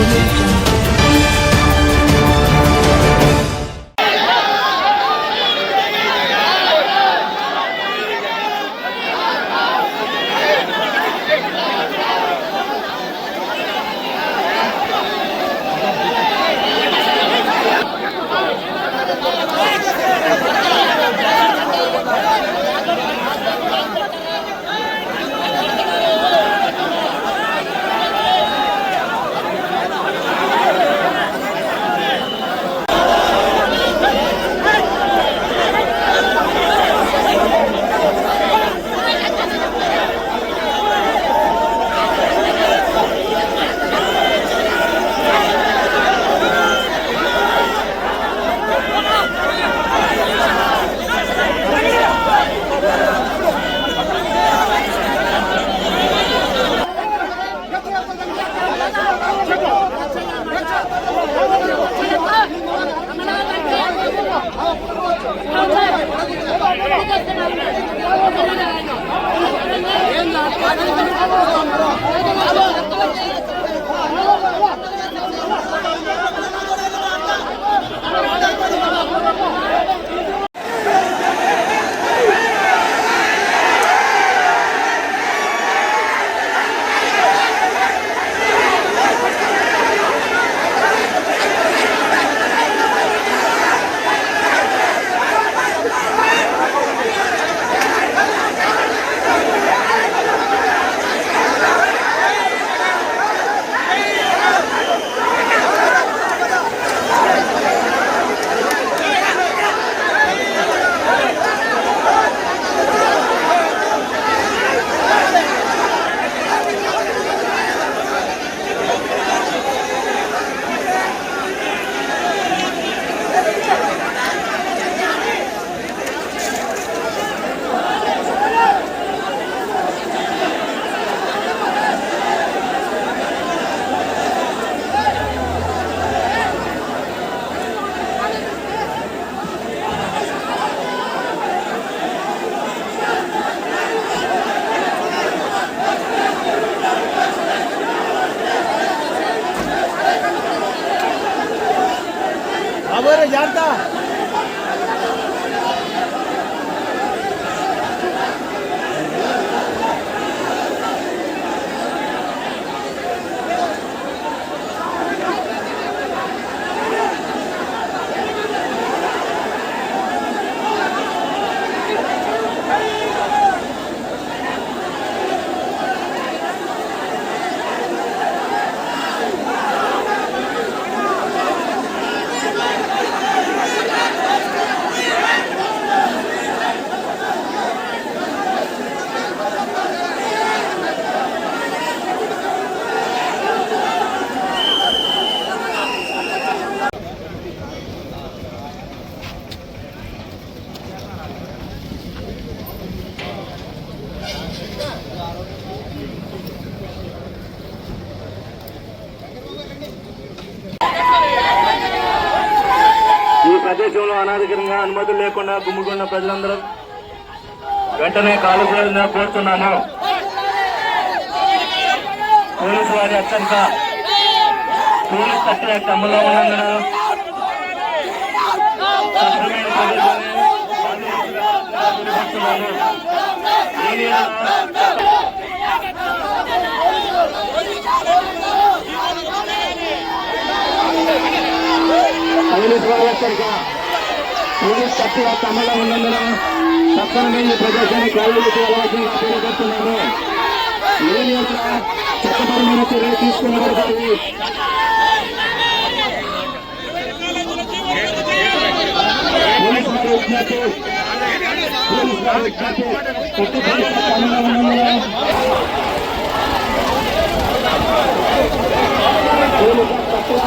information. లేకుండా గుమ్ముకున్న ప్రజలందరూ వెంటనే కాలు కోరుతున్నాను పోలీసు వారి అత్యంత పోలీస్ కట్టిన అమల్లో ఉన్నందున పోలీసు వారి అత్యంత హెచ్చరిక పోలీస్ కట్టిన అమల్లో ఉన్నందున సక్రమైన ప్రదేశాన్ని ఖాళీ చేయాల్సిందిగా తెలియజేస్తున్నాను యూనియన్ల చట్టపరమైన చర్యలు తీసుకున్నప్పటికీ పోలీసు వారి విజ్ఞప్తి పోలీసు వారి విజ్ఞప్తి చట్టపరమైన అమల్లో ఉన్నందున పోలీసు తక్కువ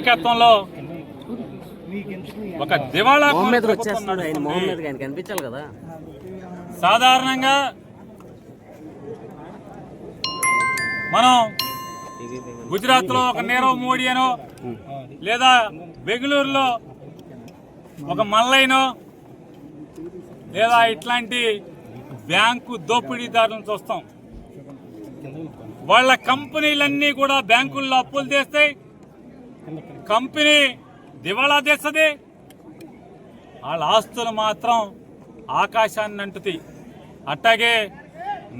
నాయకత్వంలో ఒక దివాళా కనిపించాలి కదా? సాధారణంగా మనం గుజరాత్లో ఒక నీరవ్ మోడీ అనో లేదా బెంగళూరులో ఒక మల్లైనో లేదా ఇట్లాంటి బ్యాంకు దోపిడీదారులను చూస్తాం. వాళ్ళ కంపెనీలన్నీ కూడా బ్యాంకుల్లో అప్పులు తెస్తాయి. కంపెనీ దివాళా తెస్తుంది. వాళ్ళ ఆస్తులు మాత్రం ఆకాశాన్ని అంటుతాయి. అట్టాగే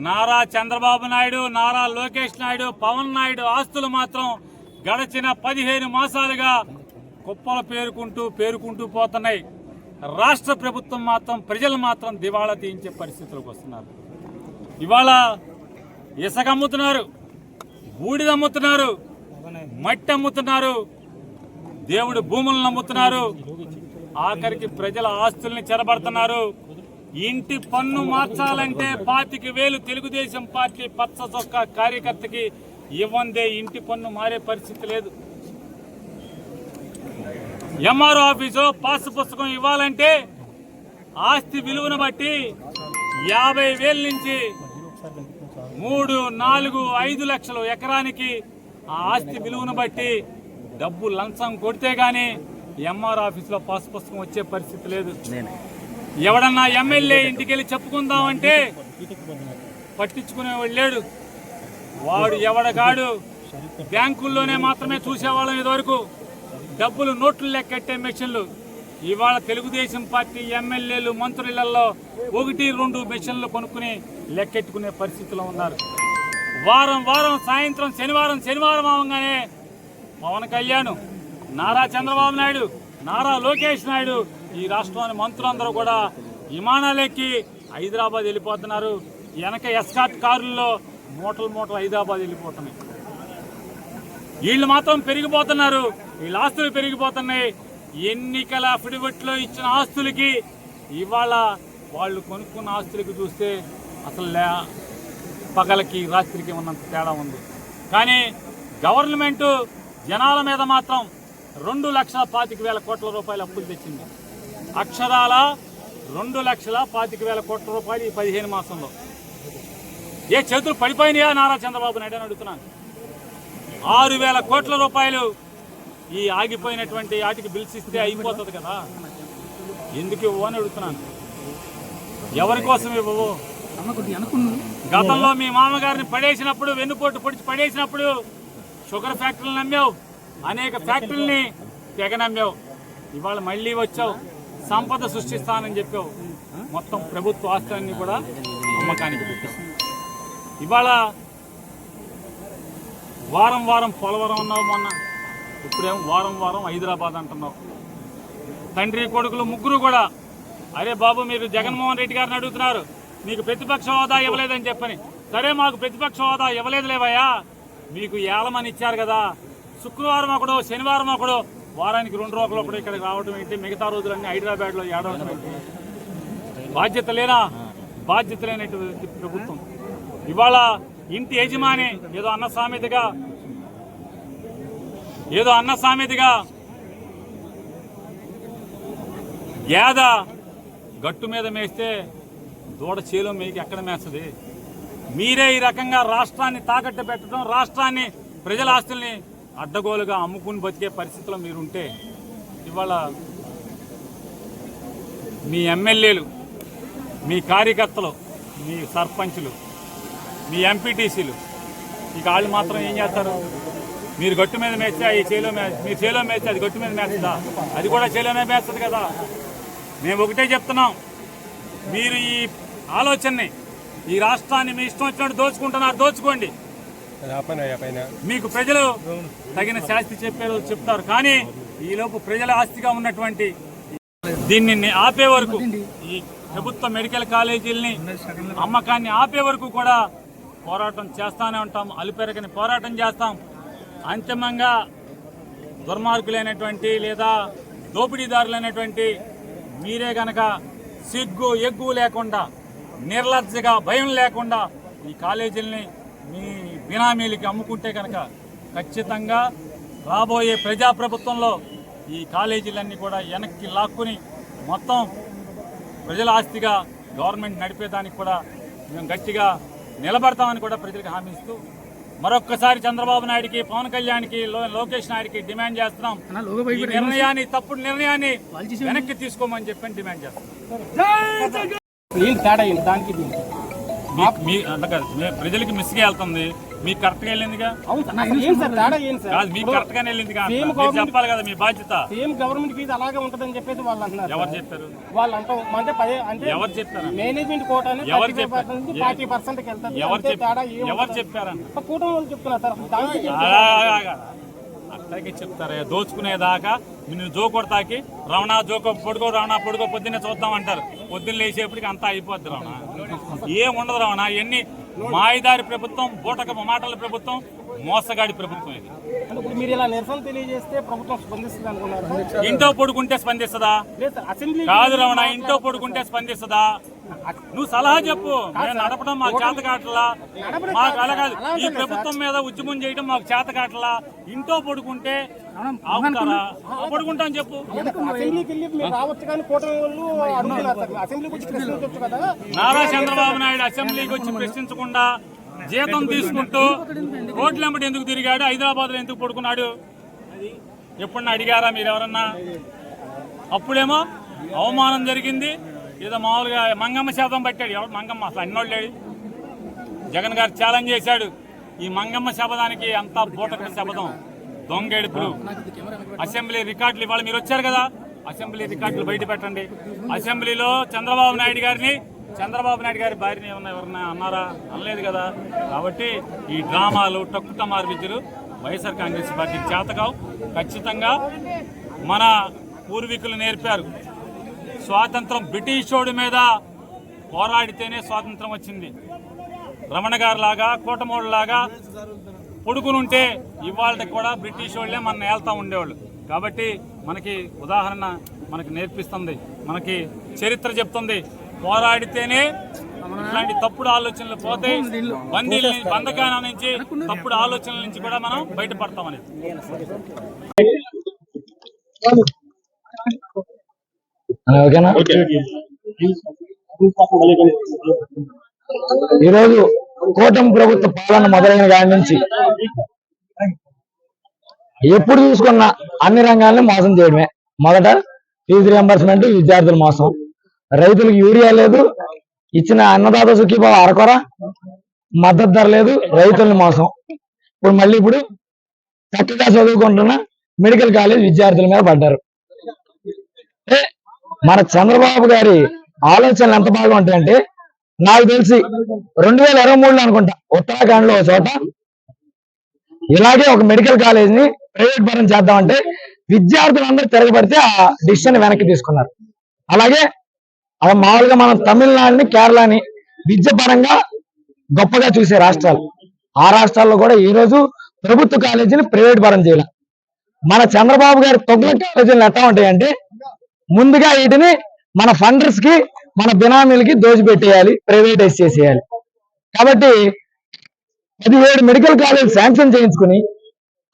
నారా చంద్రబాబు నాయుడు నారా లోకేష్ నాయుడు పవన్ నాయుడు ఆస్తులు మాత్రం గడచిన పదిహేను మాసాలుగా కుప్పలు పేరుకుంటూ పేరుకుంటూ పోతున్నాయి. రాష్ట్ర ప్రభుత్వం మాత్రం ప్రజలు మాత్రం దివాళా తీయించే పరిస్థితులకు వస్తున్నారు. ఇవాళ ఇసుక అమ్ముతున్నారు బూడిద అమ్ముతున్నారు మట్టి అమ్ముతున్నారు దేవుడు భూములను నమ్ముతున్నారు. ఆఖరికి ప్రజల ఆస్తుల్ని చెరబడుతున్నారు. ఇంటి పన్ను మార్చాలంటే పాతిక వేలు తెలుగుదేశం పార్టీ పచ్చ చొక్కా కార్యకర్తకి ఇవ్వందే ఇంటి పన్ను మారే పరిస్థితి లేదు. ఎంఆర్ఓ ఆఫీసు పాస్ పుస్తకం ఇవ్వాలంటే ఆస్తి విలువను బట్టి యాభై వేల నుంచి మూడు నాలుగు ఐదు లక్షలు ఎకరానికి ఆ ఆస్తి విలువను బట్టి డబ్బు లంచం కొడితే గాని ఎంఆర్ ఆఫీసులో పాస్ పుస్తకం వచ్చే పరిస్థితి లేదు. నేనే. ఎవడన్నా ఎమ్మెల్యే ఇంటికి వెళ్ళి చెప్పుకుందామంటే పట్టించుకునేవాడు లేడు. వాడు ఎవడగాడు? బ్యాంకుల్లోనే మాత్రమే చూసేవాళ్ళం ఇదివరకు. డబ్బులు నోట్లు లెక్కెట్టే మెషిన్లు. ఇవాళ తెలుగుదేశం పార్టీ ఎమ్మెల్యేలు మంత్రులలో ఒకటి రెండు మెషిన్లు కొనుక్కుని లెక్కెట్టుకునే పరిస్థితిలో ఉన్నారు. వారం వారం సాయంత్రం శనివారం శనివారం అవగానే పవన్ కళ్యాణ్ నారా చంద్రబాబు నాయుడు నారా లోకేష్ నాయుడు ఈ రాష్ట్రంలోని మంత్రులందరూ కూడా విమానాలెక్కి హైదరాబాద్ వెళ్ళిపోతున్నారు. వెనక ఎస్కాట్ కారుల్లో మూటలు మూటలు హైదరాబాద్ వెళ్ళిపోతున్నాయి. వీళ్ళు మాత్రం పెరిగిపోతున్నారు. వీళ్ళ ఆస్తులు పెరిగిపోతున్నాయి. ఎన్నికల అఫిడవిట్లో ఇచ్చిన ఆస్తులకి ఇవాళ వాళ్ళు కొనుక్కున్న ఆస్తులకి చూస్తే అసలు పగలకి రాత్రికి ఉన్నంత తేడా ఉంది. కానీ గవర్నమెంటు జనాల మీద మాత్రం రెండు లక్షల పాతిక వేల కోట్ల రూపాయల అప్పులు తెచ్చింది. అక్షరాల రెండు లక్షల పాతిక వేల కోట్ల రూపాయలు ఈ పదిహేను మాసంలో. ఏ చేతులు పడిపోయినాయా నారా చంద్రబాబు నాయుడు అని అడుగుతున్నాను. ఆరు వేల కోట్ల రూపాయలు ఈ ఆగిపోయినటువంటి వాటికి బిల్స్ ఇస్తే అయిపోతుంది కదా. ఎందుకు ఇవ్వు అని అడుగుతున్నాను. ఎవరి కోసం ఇవ్వవు? గతంలో మీ మామగారిని పడేసినప్పుడు వెన్నుపోటు పొడిచి పడేసినప్పుడు షుగర్ ఫ్యాక్టరీలు నమ్మావు. అనేక ఫ్యాక్టరీలని తెగ నమ్మావు. ఇవాళ మళ్ళీ వచ్చావు. సంపద సృష్టిస్తానని చెప్పావు. మొత్తం ప్రభుత్వ ఆస్తులన్నీ కూడా అమ్మకానికి పెట్టావు ఇవాళ వారం వారం పోలవరం అన్నావు మొన్న. ఇప్పుడేమో వారం వారం హైదరాబాద్ అంటున్నావు. తండ్రి కొడుకులు ముగ్గురు కూడా అరే బాబు మీరు జగన్మోహన్ రెడ్డి గారిని అడుగుతున్నారు. నీకు ప్రతిపక్ష హోదా ఇవ్వలేదని చెప్పని. సరే మాకు ప్రతిపక్ష హోదా ఇవ్వలేదు లేవయ్యా మీకు ఏలమని ఇచ్చారు కదా. శుక్రవారం ఒకడు శనివారం ఒకడు వారానికి రెండు రోజులు ఒకడు ఇక్కడికి రావడం ఏంటి? మిగతా రోజులన్నీ హైదరాబాద్లో ఏడవడం ఏంటి? బాధ్యత లేనా? బాధ్యత లేనటువంటి ప్రభుత్వం. ఇవాళ ఇంటి యజమాని ఏదో అన్న సామెతగా ఏదో అన్న సామెతగా యాద గట్టు మీద మేస్తే దూడ చేలో మీకు ఎక్కడ మేస్తుంది? మీరే ఈ రకంగా రాష్ట్రాన్ని తాకట్టు పెట్టడం రాష్ట్రాన్ని ప్రజల ఆస్తుల్ని అడ్డగోలుగా అమ్ముకుని బతికే పరిస్థితిలో మీరుంటే ఇవాళ మీ ఎమ్మెల్యేలు మీ కార్యకర్తలు మీ సర్పంచులు మీ ఎంపీటీసీలు ఇక వాళ్ళు మాత్రం ఏం చేస్తారు? మీరు గట్టు మీద మేస్తే ఈ చేలో మే మీరు చేలో మేస్తే అది గట్టు మీద మేస్తుందా? అది కూడా చేలోనే మేస్తుంది కదా. మేము ఒకటే చెప్తున్నాం. మీరు ఈ ఆలోచనని ఈ రాష్ట్రాన్ని మీ ఇష్టం వచ్చినట్టు దోచుకుంటున్నారు దోచుకోండి. మీకు ప్రజలు తగిన శాస్తి చెప్పారు చెప్తారు కానీ ఈలోపు ప్రజల ఆస్తిగా ఉన్నటువంటి దీన్ని ఆపే వరకు ఈ ప్రభుత్వ మెడికల్ కాలేజీలని అమ్మకాన్ని ఆపే వరకు కూడా పోరాటం చేస్తానే ఉంటాం అలుపెరగని పోరాటం చేస్తాం. అంతిమంగా దుర్మార్గులైనటువంటి లేదా దోపిడీదారులైనటువంటి మీరే గనక సిగ్గు ఎగ్గు లేకుండా నిర్లజ్జగా భయం లేకుండా ఈ కాలేజీల్ని మీ బినామీలకి అమ్ముకుంటే కనుక ఖచ్చితంగా రాబోయే ప్రజాప్రభుత్వంలో ఈ కాలేజీలన్నీ కూడా వెనక్కి లాక్కుని మొత్తం ప్రజల ఆస్తిగా గవర్నమెంట్ నడిపేదానికి కూడా మేము గట్టిగా నిలబడతామని కూడా ప్రజలకు హామీ ఇస్తూ మరొక్కసారి చంద్రబాబు నాయుడికి పవన్ కళ్యాణ్కి లోకేష్ నాయుడికి డిమాండ్ చేస్తున్నాం. ఈ నిర్ణయాన్ని తప్పుడు నిర్ణయాన్ని వెనక్కి తీసుకోమని చెప్పని డిమాండ్ చేస్తున్నాం. ఏంటి తేడా దానికి దీనికి. మీ- మీ అంత కాదు. మీ- ప్రజలకి మిస్గా వెళ్తుంది. మీకు కరెక్ట్గా వెళ్ళిందిగా? అవును సార్ అసలు ఏంటి సార్ తేడా ఏంటి సార్? కాదు మీకు కరెక్ట్గానే వెళ్ళిందిగా Same మీరు government- చెప్పాలి కదా మీ బాధ్యత. సేమ్ గవర్నమెంట్ ఫీజు అలాగే ఉంటదని చెప్పేసి వాళ్ళు అంటున్నారు ఎవరు. చెప్పారు? వాళ్ళు అంటాం అంటే పదే అంటే ఎవరు చెప్పారు? మేనేజ్మెంట్ ఎవరు చెప్పారు? ఫార్టీ పర్సెంట్ ఎవరు తేడా చెప్పారు? ఏం ఎవరు కూటమి వాళ్ళు చెప్తున్నారు సార్ దానికి అట్లాగే చెప్తారే. దోచుకునేదాకా నిన్ను జో కొడతాకి రమణ జోకో పొడుకో రమణ పొడుకో పొద్దున్నే చూద్దాం అంటారు. పొద్దున్న లేచేపటికి అంతా అయిపోద్ది రమణ. ఏం ఉండదు రమణ. ఎన్ని మాయదారి ప్రభుత్వం బూటక మాటల ప్రభుత్వం మోసగాడి ప్రభుత్వం ఇది. మీరు ఇలా నిరసన తెలియజేస్తే ప్రభుత్వం స్పందిస్తుంది అనుకున్నారు? ఇంట్లో పడుకుంటే స్పందిస్తుందా? కాదు రమణ ఇంట్లో పడుకుంటే స్పందిస్తుందా? నువ్వు సలహా చెప్పు. మేము నడపడం మాకు చేత కావట్లా. మాకు అలా కాదు ఈ ప్రభుత్వం మీద ఉద్యమం చేయడం మాకు చేత కావట్లా. ఇంట్లో పడుకుంటే ఆపుతారా? పడుకుంటాం చెప్పు. నారా చంద్రబాబు నాయుడు అసెంబ్లీకి వచ్చి ప్రశ్నించకుండా జీతం తీసుకుంటూ రోడ్ల వెంబడి ఎందుకు తిరిగాడు? హైదరాబాద్లో ఎందుకు పడుకున్నాడు? ఎప్పుడన్నా అడిగారా మీరు ఎవరన్నా అప్పుడేమో అవమానం జరిగింది. ఏదో మామూలుగా మంగమ్మ శాతం పట్టాడు. ఎవరు మంగమ్మ? అసలు అన్నోళ్ళు లేడు. జగన్ గారు ఛాలెంజ్ చేశాడు. ఈ మంగమ్మ శబదానికి అంతా బూటక శబదం దొంగేడుపులు అసెంబ్లీ రికార్డులు ఇవాళ మీరు వచ్చారు కదా. అసెంబ్లీ రికార్డులు బయట పెట్టండి. అసెంబ్లీలో చంద్రబాబు నాయుడు గారిని చంద్రబాబు నాయుడు గారి భార్యని ఏమన్నా ఎవరన్నా అన్నారా? అనలేదు కదా. కాబట్టి ఈ డ్రామాలు టక్కుటమారు విద్యలు వైఎస్ఆర్ కాంగ్రెస్ పార్టీ చేతకావు ఖచ్చితంగా మన పూర్వీకులు నేర్పారు. స్వాతంత్రం బ్రిటిషోడి మీద పోరాడితేనే స్వాతంత్రం వచ్చింది. రమణ గారు లాగా లాగా పొడుకునుంటే ఇవాళ కూడా బ్రిటిష్ వాళ్ళే మన ఏళ్తా ఉండేవాళ్ళు. కాబట్టి మనకి ఉదాహరణ మనకి నేర్పిస్తుంది మనకి చరిత్ర చెప్తుంది. పోరాడితేనే ఇలాంటి తప్పుడు ఆలోచనలు పోతే బందీ బంధకాన నుంచి తప్పుడు ఆలోచనల నుంచి కూడా మనం బయటపడతాం అనేది ఓకేనా? ఈరోజు కూటమి ప్రభుత్వ పాలన మొదలైన కాడి నుంచి ఎప్పుడు చూసుకున్నా అన్ని రంగాల్ని మోసం చేయడమే. మొదట ఫీజు రియంబర్స్మెంట్ విద్యార్థుల మోసం. రైతులకు యూరియా లేదు ఇచ్చిన అన్నదాత సుఖీభావ అరకొర మద్దతు ధర లేదు రైతుల్ని మోసం. ఇప్పుడు మళ్ళీ ఇప్పుడు చక్కగా చదువుకుంటున్న మెడికల్ కాలేజ్ విద్యార్థుల మీద పడ్డారు. మన చంద్రబాబు గారి ఆలోచనలు ఎంత బాగా ఉంటాయంటే నాకు తెలిసి రెండు వేల ఇరవై మూడులో అనుకుంటా ఉత్తరాఖండ్లో చోట ఇలాగే ఒక మెడికల్ కాలేజ్ని ప్రైవేట్ పరం చేద్దామంటే విద్యార్థులందరూ తిరగబడితే ఆ డిసిషన్ వెనక్కి తీసుకున్నారు. అలాగే అవి మామూలుగా మనం తమిళనాడుని కేరళని విద్య పరంగా గొప్పగా చూసే రాష్ట్రాలు. ఆ రాష్ట్రాల్లో కూడా ఈ రోజు ప్రభుత్వ కాలేజీని ప్రైవేట్ పరం చేయాలి. మన చంద్రబాబు గారి తొగ్గుల కాలేజీలు ఎట్లా ఉంటాయంటే ముందుగా వీటిని మన ఫండర్స్కి మన బినామీలకి దోచిపెట్టేయాలి ప్రైవేటైజ్ చేసేయాలి. కాబట్టి పదిహేడు మెడికల్ కాలేజ్ శాంక్షన్ చేయించుకుని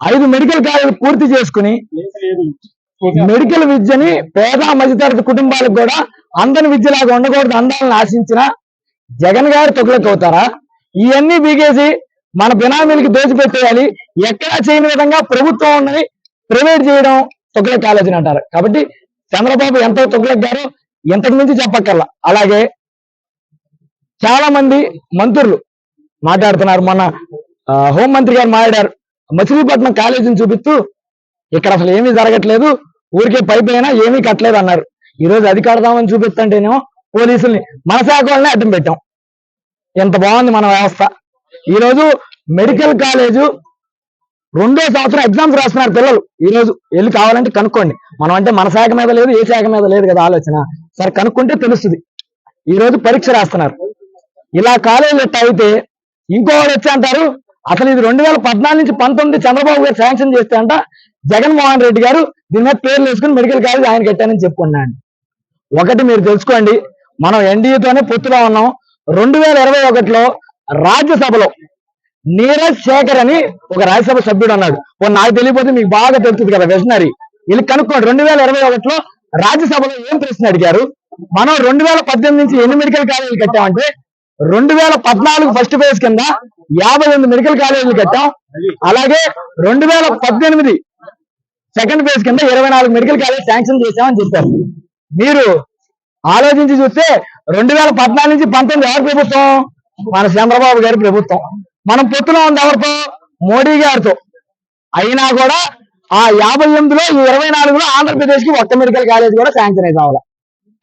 ఐదు మెడికల్ కాలేజ్ పూర్తి చేసుకుని మెడికల్ విద్యని పేద మధ్యతరగతి కుటుంబాలకు కూడా అందని విద్యలాగా ఉండకూడదు అందాలని ఆశించిన జగన్ గారు తొక్కులకు అవుతారా? ఇవన్నీ బీగేసి మన బినామీలకి దోచిపెట్టేయాలి ఎక్కడా చేయని విధంగా ప్రభుత్వం ఉన్నది ప్రైవేట్ చేయడం తొక్కుల కాలేజీని అంటారు. కాబట్టి చంద్రబాబు ఎంతో తొక్కులకు గారు ఇంతకు మించి చెప్పక్కర్లా. అలాగే చాలా మంది మంత్రులు మాట్లాడుతున్నారు. మొన్న హోంమంత్రి గారు మాట్లాడారు. మచిలీపట్నం కాలేజీని చూపిస్తూ ఇక్కడ అసలు ఏమీ జరగట్లేదు ఊరికే పై ఏమీ కట్టలేదు అన్నారు. ఈ రోజు అది కడదామని చూపిస్తుంటేనేమో పోలీసుల్ని మన శాఖ వాళ్ళని అడ్డం పెట్టాం. ఎంత బాగుంది మన వ్యవస్థ. ఈ రోజు మెడికల్ కాలేజు రెండో సంవత్సరం ఎగ్జామ్స్ రాస్తున్నారు పిల్లలు. ఈ రోజు వెళ్ళి కావాలంటే కనుక్కోండి. మనం అంటే మన శాఖ మీద లేదు ఏ శాఖ మీద లేదు కదా ఆలోచన. సరే కనుక్కుంటే తెలుస్తుంది. ఈ రోజు పరీక్ష రాస్తున్నారు. ఇలా కాలేజీలు అయితే ఇంకోవాడు వచ్చి అంటారు అసలు ఇది రెండు వేల పద్నాలుగు నుంచి పంతొమ్మిది చంద్రబాబు గారు శాంక్షన్ చేస్తే అంట జగన్మోహన్ రెడ్డి గారు దీని మీద పేర్లు వేసుకుని మెడికల్ కాలేజ్ ఆయన కట్టానని చెప్పుకున్నాను ఒకటి మీరు తెలుసుకోండి. మనం ఎన్డీఏతోనే పొత్తులో ఉన్నాం. రెండు వేల ఇరవై ఒకటిలో రాజ్యసభలో నీరజ్ శేఖర్ అని ఒక రాజ్యసభ సభ్యుడు అన్నాడు. ఓ నాకు తెలియకపోతే మీకు బాగా తెలుస్తుంది కదా వెషనరీ వీళ్ళు కనుక్కోండి రెండు వేల ఇరవై ఒకటిలో రాజ్యసభలో ఏం ప్రశ్న అడిగారు? మనం రెండు వేల పద్దెనిమిది నుంచి ఎన్ని మెడికల్ కాలేజీలు కట్టామంటే రెండు వేల పద్నాలుగు ఫస్ట్ ఫేజ్ కింద యాభై ఎనిమిది మెడికల్ కాలేజీలు కట్టాం. అలాగే రెండు వేల పద్దెనిమిది సెకండ్ ఫేజ్ కింద ఇరవై నాలుగు మెడికల్ కాలేజ్ శాంక్షన్ చేశామని చెప్పారు. మీరు ఆలోచించి చూస్తే రెండు వేల పద్నాలుగు నుంచి పంతొమ్మిది ఎవరి ప్రభుత్వం? మన చంద్రబాబు గారి ప్రభుత్వం. మనం పొత్తులో ఉంది ఎవరితో? మోడీ గారితో. అయినా కూడా ఆ యాభై ఎనిమిదిలో ఈ ఇరవై నాలుగులో ఆంధ్రప్రదేశ్కి ఒక్క మెడికల్ కాలేజ్ కూడా శాంక్షన్ అయితే అవ్వాలి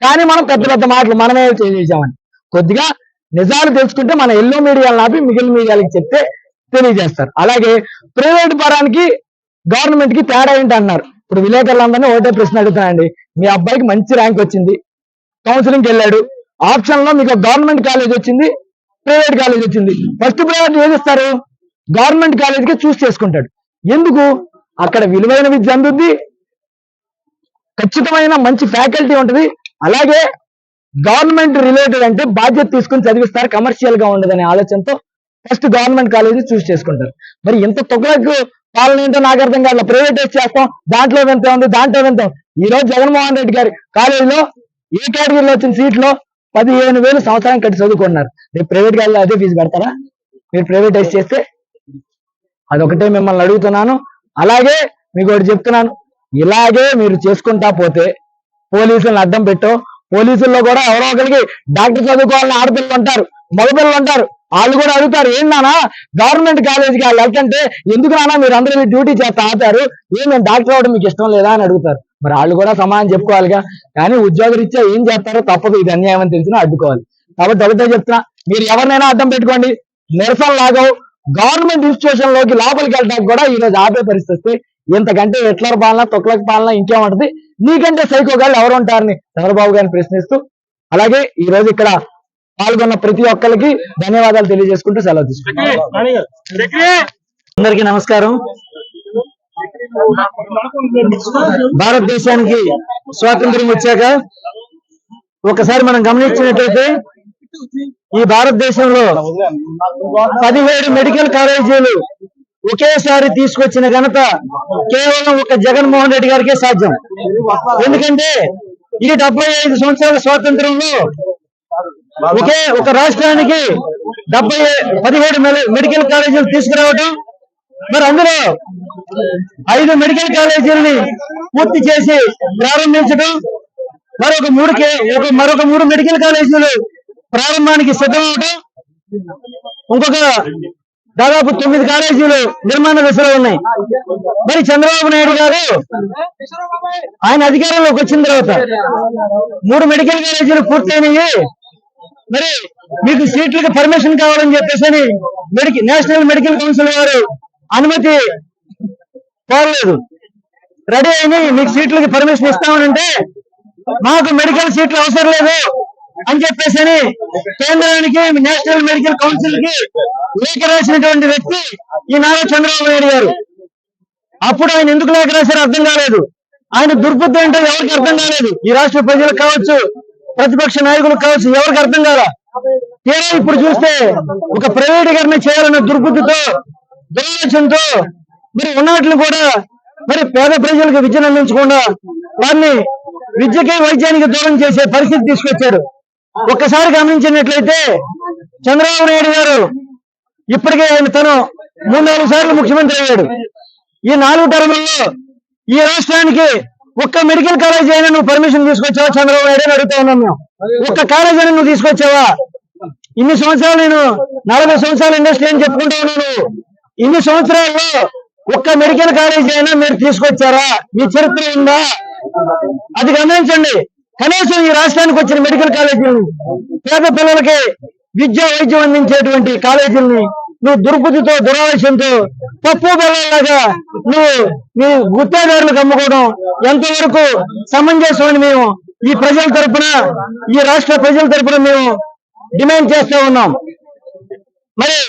కానీ మనం పెద్ద పెద్ద మాటలు మనమే చేసేసామని కొద్దిగా నిజాలు తెలుసుకుంటే మన ఎల్లో మీడియాలు ఆపి మిగిలిన మీడియాలకు చెప్తే తెలియజేస్తారు. అలాగే ప్రైవేట్ పరానికి గవర్నమెంట్కి తేడా ఏంటి అన్నారు ఇప్పుడు విలేకరులందరినీ ఒకటే ప్రశ్న అడుగుతానండి. మీ అబ్బాయికి మంచి ర్యాంక్ వచ్చింది. కౌన్సిలింగ్ వెళ్ళాడు. ఆప్షన్లో మీకు గవర్నమెంట్ కాలేజ్ వచ్చింది. ప్రైవేట్ కాలేజ్ వచ్చింది. ఫస్ట్ ప్రైవేట్ ఏది గవర్నమెంట్ కాలేజ్కి చూస్ చేసుకుంటాడు. ఎందుకు? అక్కడ విలువైన విద్య అందుద్ది. ఖచ్చితమైన మంచి ఫ్యాకల్టీ ఉంటుంది. అలాగే గవర్నమెంట్ రిలేటెడ్ అంటే బాధ్యత తీసుకుని చదివిస్తారు. కమర్షియల్గా ఉండదనే ఆలోచనతో ఫస్ట్ గవర్నమెంట్ కాలేజ్ చూస్ చేసుకుంటారు. మరి ఇంత తొక్కలకు పాలన ఏంటో నాకు అర్థం కాదు ప్రైవేటైజ్ చేస్తాం. దాంట్లో వింత ఉంది? దాంట్లో ఎంత ఈ రోజు జగన్మోహన్ రెడ్డి గారి కాలేజీలో ఏ కేటగిరీలో వచ్చిన సీట్లో పదిహేను వేలు సంవత్సరం కట్టి చదువుకున్నారు. రేపు ప్రైవేట్ కాలేజీలో అదే ఫీజు కడతారా? మీరు ప్రైవేటైజ్ చేస్తే అదొకటే మిమ్మల్ని అడుగుతున్నాను. అలాగే మీకు ఒకటి చెప్తున్నాను. ఇలాగే మీరు చేసుకుంటా పోతే పోలీసులను అడ్డం పెట్టో పోలీసుల్లో కూడా ఎవరో ఒకరికి డాక్టర్ చదువుకోవాలని ఆడపిల్లలు ఉంటారు మగపిల్లలు ఉంటారు. వాళ్ళు కూడా అడుగుతారు ఏంటన్నా గవర్నమెంట్ కాలేజీకి వాళ్ళు అంటే ఎందుకు నానా మీరు అందరూ డ్యూటీ చేస్తా ఆతారు ఏం మేము డాక్టర్ అవడం మీకు ఇష్టం లేదా? అని అడుగుతారు. మరి వాళ్ళు కూడా సమానం చెప్పుకోవాలిగా. కానీ ఉద్యోగరీత్యా ఏం చేస్తారో తప్పదు ఇది అన్యాయం అని తెలిసినా అడ్డుకోవాలి. కాబట్టి ఒకటే చెప్తున్నా మీరు ఎవరినైనా అడ్డం పెట్టుకోండి. నిరసన లాగవు. గవర్నమెంట్ ఇన్స్టిట్యూషన్లోకి లోపలికి వెళ్ళడానికి కూడా ఈ రోజు ఆపే పరిస్థితి వస్తే ఇంతకంటే ఎట్లర్ పాలన తొక్లకి పాలన ఇంకేముంటది? నీకంటే సైకో గాళ్ళు ఎవరు ఉంటారని చంద్రబాబు గారిని ప్రశ్నిస్తూ అలాగే ఈ రోజు ఇక్కడ పాల్గొన్న ప్రతి ఒక్కరికి ధన్యవాదాలు తెలియజేసుకుంటూ సెలవు తీసుకుంటాం అందరికీ నమస్కారం. భారతదేశానికి స్వాతంత్రం వచ్చాక ఒకసారి మనం గమనించినట్లయితే ఈ భారతదేశంలో పదిహేడు మెడికల్ కాలేజీలు ఒకేసారి తీసుకొచ్చిన ఘనత కేవలం ఒక జగన్మోహన్ రెడ్డి గారికే సాధ్యం. ఎందుకంటే ఇది డెబ్బై ఐదు సంవత్సరాల స్వాతంత్రంలో ఒకే ఒక రాష్ట్రానికి డెబ్బై పదిహేడు మెడికల్ కాలేజీలు తీసుకురావడం మరి అందులో ఐదు మెడికల్ కాలేజీలని పూర్తి చేసి ప్రారంభించడం మరొక మూడు కే- ఒక మరొక మూడు మెడికల్ కాలేజీలు ప్రారంభానికి సిద్ధమవటం. ఇంకొక దాదాపు తొమ్మిది కాలేజీలు నిర్మాణ దశలో ఉన్నాయి. మరి చంద్రబాబు నాయుడు గారు ఆయన అధికారంలోకి వచ్చిన తర్వాత మూడు మెడికల్ కాలేజీలు పూర్తయినాయి. మరి మీకు సీట్లకు పర్మిషన్ కావాలని చెప్పేసి అని మెడికల్ నేషనల్ మెడికల్ కౌన్సిల్ వారు అనుమతి కోరలేదు. రెడీ అయిన మీకు సీట్లకి పర్మిషన్ ఇస్తామనంటే మాకు మెడికల్ సీట్లు అవసరం లేదు అని చెప్పేసి కేంద్రానికి నేషనల్ మెడికల్ కౌన్సిల్కి లేఖ రాసినటువంటి వ్యక్తి ఈ నారా చంద్రబాబు నాయుడు గారు. అప్పుడు ఆయన ఎందుకు లేఖ రాశారో అర్థం కాలేదు. ఆయన దుర్బుద్ధి అంటే ఎవరికి అర్థం కాలేదు. ఈ రాష్ట్ర ప్రజలకు కావచ్చు ప్రతిపక్ష నాయకులు కావచ్చు ఎవరికి అర్థం కాదా తీరా ఇప్పుడు చూస్తే ఒక ప్రైవేటీకరణ చేయాలన్న దుర్బుద్ధితో దురాలోచనతో మరి ఉన్నట్లు కూడా మరి పేద ప్రజలకు విద్యను అందించకుండా వారిని విద్యకి వైద్యానికి దూరం చేసే పరిస్థితి తీసుకొచ్చారు. ఒక్కసారి గమనించినట్లయితే చంద్రబాబు నాయుడు గారు ఇప్పటికే ఆయన తను మూడు నాలుగు సార్లు ముఖ్యమంత్రి అయ్యాడు. ఈ నాలుగు టర్ముల్లో ఈ రాష్ట్రానికి ఒక్క మెడికల్ కాలేజ్ అయినా నువ్వు పర్మిషన్ తీసుకొచ్చావా చంద్రబాబు నాయుడు అని అడుగుతా ఉన్నాం మేము ఒక్క కాలేజ్ అయినా నువ్వు తీసుకొచ్చావా? ఇన్ని సంవత్సరాలు నేను నలభై సంవత్సరాలు ఇండస్ట్రీ అని చెప్పుకుంటా ఉన్నాను ఇన్ని సంవత్సరాల్లో ఒక్క మెడికల్ కాలేజ్ అయినా మీరు తీసుకొచ్చారా? మీ చరిత్ర ఉందా? అది గమనించండి. కనీసం ఈ రాష్ట్రానికి వచ్చిన మెడికల్ కాలేజీలను పేద పిల్లలకి విద్యా వైద్యం అందించేటువంటి కాలేజీల్ని నువ్వు దుర్బుద్ధితో దురావేశంతో పప్పు బెల్లంలాగా నువ్వు నీ గుత్తేదారులకు అమ్ముకోవడం ఎంతవరకు సమంజసమని మేము ఈ ప్రజల తరపున ఈ రాష్ట్ర ప్రజల తరపున మేము డిమాండ్ చేస్తూ ఉన్నాం. మరి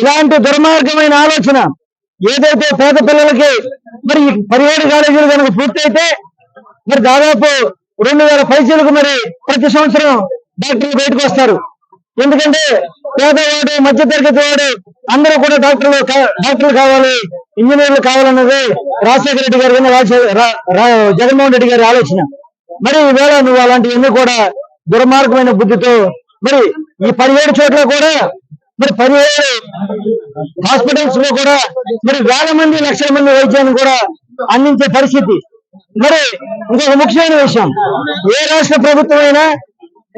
ఇలాంటి దుర్మార్గమైన ఆలోచన ఏదైతే పేద పిల్లలకి మరి ఈ పదిహేడు కాలేజీలు కనుక పూర్తయితే మరి దాదాపు రెండు వేల పైసలకు మరి ప్రతి సంవత్సరం డాక్టర్లు బయటకు వస్తారు. ఎందుకంటే పేదవాడు మధ్య తరగతి వాడు అందరూ కూడా డాక్టర్లు డాక్టర్లు కావాలి ఇంజనీర్లు కావాలన్నది రాజశేఖర రెడ్డి గారు రా- జగన్మోహన్ రెడ్డి గారి ఆలోచన. మరి ఈవేళ నువ్వు అలాంటివన్నీ కూడా దుర్మార్గమైన బుద్ధితో మరి ఈ పదిహేడు చోట్ల కూడా మరి పదిహేడు హాస్పిటల్స్లో కూడా మరి వేల మంది లక్షల మంది వైద్యాన్ని కూడా అందించే పరిస్థితి. మరి ఇంకొక ముఖ్యమైన విషయం ఏ రాష్ట్ర ప్రభుత్వం అయినా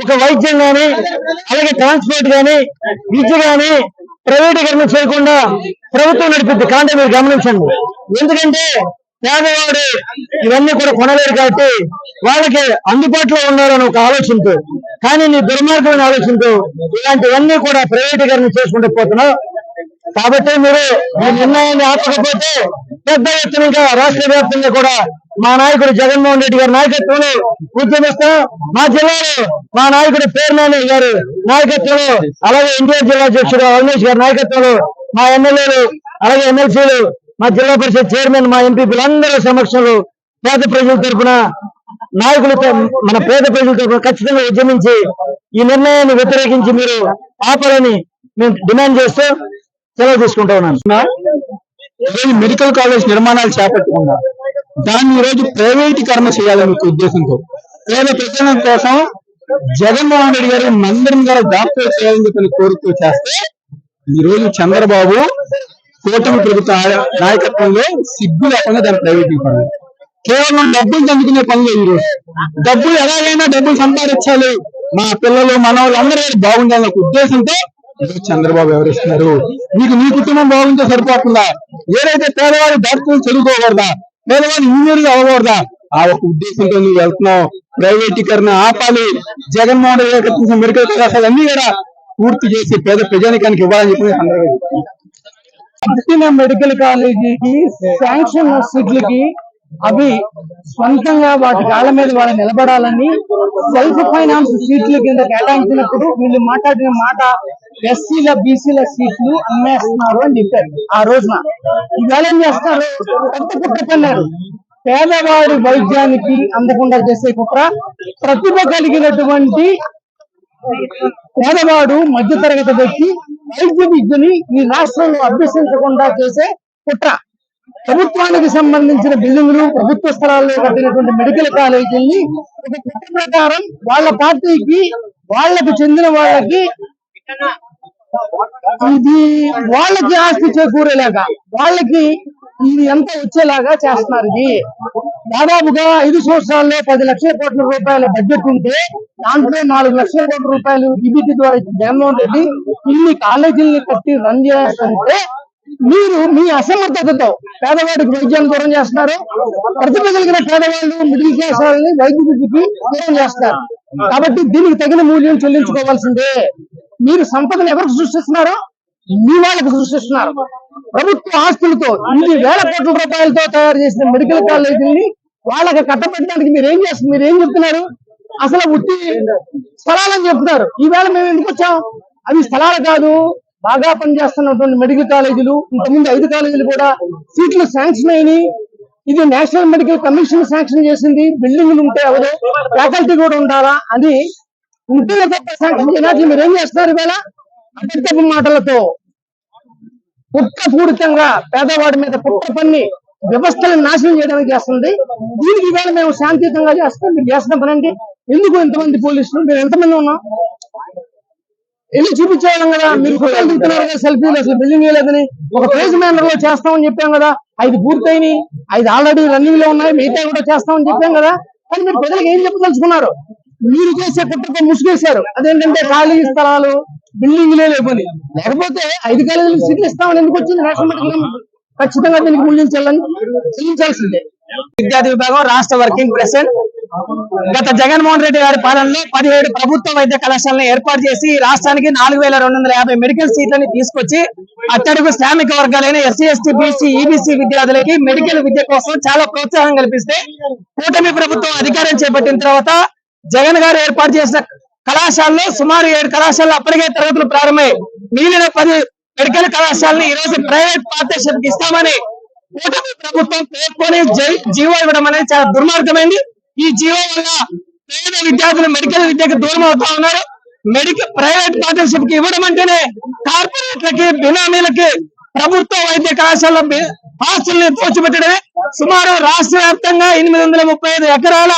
ఒక వైద్యం గాని అలాగే ట్రాన్స్పోర్ట్ గాని విద్య గాని ప్రైవేటీకరణ చేయకుండా ప్రభుత్వం నడిపిద్ది. కాంటే మీరు గమనించండి. ఎందుకంటే పేదవాడు ఇవన్నీ కూడా కొనలేరు కాబట్టి వాళ్ళకి అందుబాటులో ఉన్నారని ఒక ఆలోచనతో కానీ నీ దుర్మార్గమైన ఆలోచనతో ఇలాంటివన్నీ కూడా ప్రైవేటీకరణ చేసుకుంటూ పోతున్నావు. కాబట్టి మీరు మీ నిర్ణయాన్ని ఆపకపోతే పెద్ద ఎత్తున ఇంకా రాష్ట్ర వ్యాప్తంగా కూడా మా నాయకుడు జగన్మోహన్ రెడ్డి గారి నాయకత్వంలో ఉద్యమిస్తాం మా జిల్లాలో మా నాయకుడు పేర్నాని గారు నాయకత్వంలో అలాగే ఎన్టీఆర్ జిల్లా అధ్యక్షుడు అవినేష్ గారి నాయకత్వంలో మా ఎమ్మెల్యేలు అలాగే ఎమ్మెల్సీలు మా జిల్లా పరిషత్ చైర్మన్ మా ఎంపీలు అందరి సమక్షంలో పేద ప్రజల తరఫున నాయకులతో మన పేద ప్రజల తరఫున ఖచ్చితంగా ఉద్యమించి ఈ నిర్ణయాన్ని వ్యతిరేకించి మీరు ఆపాలని మేము డిమాండ్ చేస్తూ సెలవు తీసుకుంటా ఉన్నాను. మెడికల్ కాలేజ్ నిర్మాణాలు చేపట్టకుండా దాన్ని ఈ రోజు ప్రైవేటీకరణ చేయాలని ఉద్దేశంతో. ప్రైవేటీకరణ కోసం జగన్మోహన్ రెడ్డి గారు మందిరం గారు దాఖలు చేయాలని చెప్పి కోరుతూ చేస్తే ఈ రోజు చంద్రబాబు కూటమి ప్రభుత్వ నాయకత్వంలో సిగ్గు లేకుండా దాన్ని ప్రైవేటీకరణ కేవలం డబ్బులు చందుకునే పనులు ఈ రోజు. డబ్బులు ఎలాగైనా డబ్బులు సంపాదించాలి. మా పిల్లలు మనవాళ్ళు అందరూ బాగుండాలన్న ఉద్దేశంతో చంద్రబాబు ఎవరిస్తున్నారు? మీకు మీ కుటుంబం బాగుంటే సరిపోతుందా ఏదైతే పేదవాడు డాక్టర్లు చదువుకోకూడదా? పేదవాడు ఇంజనీర్లు అవ్వకూడదా? ఆ ఒక ఉద్దేశంతో నువ్వు వెళ్తున్నావు. ప్రైవేటీకరణ ఆపాలి. జగన్మోహన్ రెడ్డి గారు మెడికల్ కళాశాల అన్ని కూడా పూర్తి చేసి పేద ప్రజానికానికి ఇవ్వాలని చెప్పి కట్టిన మెడికల్ కాలేజీకి శాంక్షన్ సీట్లకి అవి సొంతంగా వాటి కాళ్ళ మీద వాళ్ళు నిలబడాలని సెల్ఫ్ ఫైనాన్స్ సీట్ల కింద కేటాయించినప్పుడు వీళ్ళు మాట్లాడిన మాట ఎస్సీల బీసీల సీట్లు అమ్మేస్తున్నారు అని చెప్పారు ఆ రోజున. ఇవాళ ఏం చేస్తారు పెద్ద కుట్ర పన్నారు. పేదవాడి వైద్యానికి అందకుండా చేసే కుట్ర ప్రతిభ కలిగినటువంటి పేదవాడు మధ్యతరగతి వ్యక్తి వైద్య విద్యని ఈ రాష్ట్రంలో అభ్యసించకుండా చేసే కుట్ర. ప్రభుత్వానికి సంబంధించిన బిల్డింగులు ప్రభుత్వ స్థలాల్లో కట్టినటువంటి మెడికల్ కాలేజీల్ని ఒక కుట్ర ప్రకారం వాళ్ళ పార్టీకి వాళ్ళకు చెందిన వాళ్ళకి ఇది వాళ్ళకి ఆస్తి చేకూరేలాగా వాళ్ళకి ఇది ఎంత వచ్చేలాగా చేస్తున్నారు ఇది. దాదాపుగా ఐదు సంవత్సరాల్లో పది లక్షల కోట్ల రూపాయల బడ్జెట్ ఉంటే దాంట్లో నాలుగు లక్షల కోట్ల రూపాయలు ఈబీటీ ద్వారా జగన్మోహన్ రెడ్డి ఇన్ని కాలేజీల్ని కట్టి రన్ చేస్తుంటే మీరు మీ అసమర్థతతో పేదవాడికి వైద్యాన్ని దూరం చేస్తున్నారు. ప్రతిభ కలిగిన పేదవాళ్ళు మిడిల్ క్లాస్ వాళ్ళని వైద్య విద్యకి దూరం చేస్తారు కాబట్టి దీనికి తగిన మూల్యం చెల్లించుకోవాల్సిందే. మీరు సంపదను ఎవరికి సృష్టిస్తున్నారు మీ వాళ్ళకి సృష్టిస్తున్నారు. ప్రభుత్వ ఆస్తులతో ఇన్ని వేల కోట్ల రూపాయలతో తయారు చేసిన మెడికల్ కాలేజీని వాళ్ళకి కట్టబెట్టడానికి మీరు ఏం చేస్తున్నారు మీరు ఏం చెప్తున్నారు? అసలు ఉట్టి స్థలాలని చెప్తున్నారు. ఈవేళ మేము ఎందుకు వచ్చాం? అవి స్థలాలు కాదు. బాగా పనిచేస్తున్నటువంటి మెడికల్ కాలేజీలు ఇంతకుముందు ఐదు కాలేజీలు కూడా సీట్లు శాంక్షన్ అయినాయి. ఇది నేషనల్ మెడికల్ కమిషన్ శాంక్షన్ చేసింది. బిల్డింగ్లు ఉంటే అవదు ఫ్యాకల్టీ కూడా ఉండాలా? అని ఉంటేనే మీరు ఏం చేస్తున్నారు ఇవాళ? అబద్ధపు మాటలతో కుట్రపూరితంగా పేదవాడి మీద కుట్ర పన్ని వ్యవస్థలను నాశనం చేయడానికి చేస్తుంది. దీనికి ఇవాళ మేము శాంతియుతంగా చేస్తాం మీరు చేస్తున్న పని అంటే ఎందుకు ఇంతమంది పోలీసులు? మీరు ఎంతమంది ఉన్నాం? వెళ్ళి చూపించేవాళ్ళం కదా. మీరు ఫోటోలు దిగుతున్నారు కదా సెల్ఫీలు. అసలు బిల్డింగ్ లేదని. ఒక ఫేజ్ మేనర్లో చేస్తామని చెప్పాం కదా. ఐదు పూర్తయినాయి. ఐదు ఆల్రెడీ రన్నింగ్లో ఉన్నాయి. మిగతా కూడా చేస్తామని చెప్పాం కదా. కానీ మీరు ప్రజలకు ఏం చెప్పదలుచుకున్నారు? మీరు చేసే కుట్రతో ముసుగేశారు. అదేంటంటే ఖాళీ స్థలాలు బిల్డింగ్లే లేవని లేకపోతే ఐదు కాలేజీలకు సీట్లు ఇస్తామని ఎందుకు వచ్చింది? నేషనల్ మెడికల్ ఖచ్చితంగా దీనికి మూల్యం చెల్లని చెల్లించాల్సిందే. విద్యార్థి విభాగం రాష్ట్ర వర్కింగ్ ప్రెసిడెంట్ గత జగన్మోహన్ రెడ్డి గారి పాలనలో పదిహేడు ప్రభుత్వ వైద్య కళాశాలను ఏర్పాటు చేసి రాష్ట్రానికి నాలుగు వేల రెండు వందల యాభై మెడికల్ సీట్లని తీసుకొచ్చి అట్టడుగు శ్రామిక వర్గాలైన ఎస్సీ ఎస్టీ బీసీ ఈబీసీ విద్యార్థులకి మెడికల్ విద్య కోసం చాలా ప్రోత్సాహం కల్పిస్తే కూటమి ప్రభుత్వం అధికారం చేపట్టిన తర్వాత జగన్ గారు ఏర్పాటు చేసిన కళాశాలలో సుమారు ఏడు కళాశాలలు అప్పటికే తరగతులు ప్రారంభమై మిగిలిన పది మెడికల్ కళాశాలని ఈ రోజు ప్రైవేట్ పార్ట్నర్షిప్ ఇస్తామని కూటమి ప్రభుత్వం పేర్కొని జై- జీవో ఇవ్వడం అనేది చాలా దుర్మార్గమైంది. ఈ జీవో వల్ల పేద విద్యార్థులు మెడికల్ విద్యకు దూరం అవుతా ఉన్నారు. మెడికల్ ప్రైవేట్ పార్ట్నర్షిప్కి ఇవ్వడం అంటేనే కార్పొరేట్లకి బినామీలకి ప్రభుత్వ వైద్య కళాశాల హాస్టల్ని ఆస్తుల్ని దోచిపెట్టడమే సుమారు రాష్ట్ర వ్యాప్తంగా ఎనిమిది వందల ముప్పై ఐదు ఎకరాల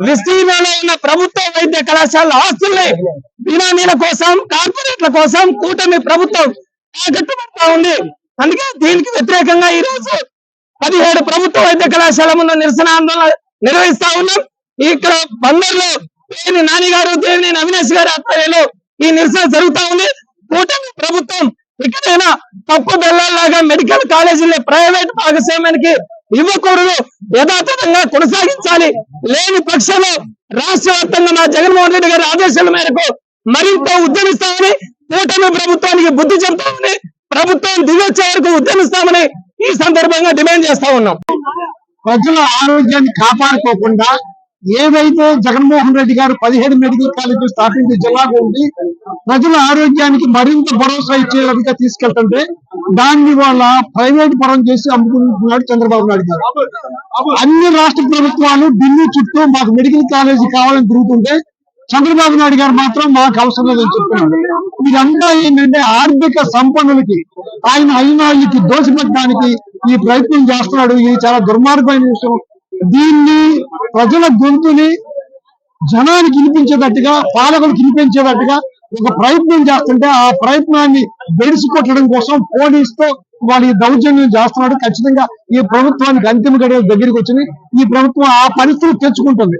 విస్తీర్ణంలో ఉన్న ప్రభుత్వ వైద్య కళాశాల ఆస్తుల్ని బినామీల కోసం కార్పొరేట్ల కోసం కూటమి ప్రభుత్వం తాకట్టు ఉంది. అందుకే దీనికి వ్యతిరేకంగా ఈ రోజు పదిహేడు ప్రభుత్వ వైద్య కళాశాల ముందు నిరసన ఆందోళన నిర్వహిస్తా ఉన్నాం. ఇక్కడ బందర్లో దేవిని నాని గారు దేవిని అవినాష్ గారి ఆధ్వర్యంలో ఈ నిరసన జరుగుతా ఉంది. కూటమి ప్రభుత్వం ఇక్కడైనా తప్పు బెల్లాలాగా మెడికల్ కాలేజీలో ప్రైవేట్ భాగస్వామ్యానికి ఇవ్వకూడదు యథాతథంగా కొనసాగించాలి. లేని పక్షంలో రాష్ట్ర వ్యాప్తంగా మా జగన్మోహన్ రెడ్డి గారి ఆదేశాల మేరకు మరింత ఉద్యమిస్తామని కూటమి ప్రభుత్వానికి బుద్ధి చెప్తామని ప్రభుత్వం దిగొచ్చే వరకు ఉద్యమిస్తామని ఈ సందర్భంగా డిమాండ్ చేస్తా ఉన్నాం. ప్రజల ఆరోగ్యాన్ని కాపాడుకోకుండా ఏదైతే జగన్మోహన్ రెడ్డి గారు పదిహేడు మెడికల్ కాలేజీలు స్థాపించే జిల్లాకు ఉండి ప్రజల ఆరోగ్యానికి మరింత భరోసా ఇచ్చే తీసుకెళ్తుంటే దాన్ని వాళ్ళ ప్రైవేట్ పరం చేసి అమ్ముకుంటున్నాడు చంద్రబాబు నాయుడు గారు. అన్ని రాష్ట్ర ప్రభుత్వాలు ఢిల్లీ చుట్టూ మాకు మెడికల్ కాలేజీ కావాలని తిరుగుతుంటే చంద్రబాబు నాయుడు గారు మాత్రం మాకు అవసరం లేదని చెప్తున్నాడు ఇదంతా ఏంటంటే ఆర్థిక సంపన్నులకి ఆయన అయినాళ్ళకి దోషపెట్టడానికి ఈ ప్రయత్నం చేస్తున్నాడు. ఇది చాలా దుర్మార్గమైన విషయం. దీన్ని ప్రజల గొంతుని జనానికి వినిపించేటట్టుగా పాలకులకు వినిపించేటట్టుగా ఒక ప్రయత్నం చేస్తుంటే ఆ ప్రయత్నాన్ని బెడిసి కొట్టడం కోసం పోలీసుతో వాడి దౌర్జన్యం చేస్తున్నాడు ఖచ్చితంగా ఈ ప్రభుత్వానికి అంతిమ గడియల దగ్గరికి వచ్చింది ఈ ప్రభుత్వం ఆ పరిస్థితులు తెచ్చుకుంటుంది.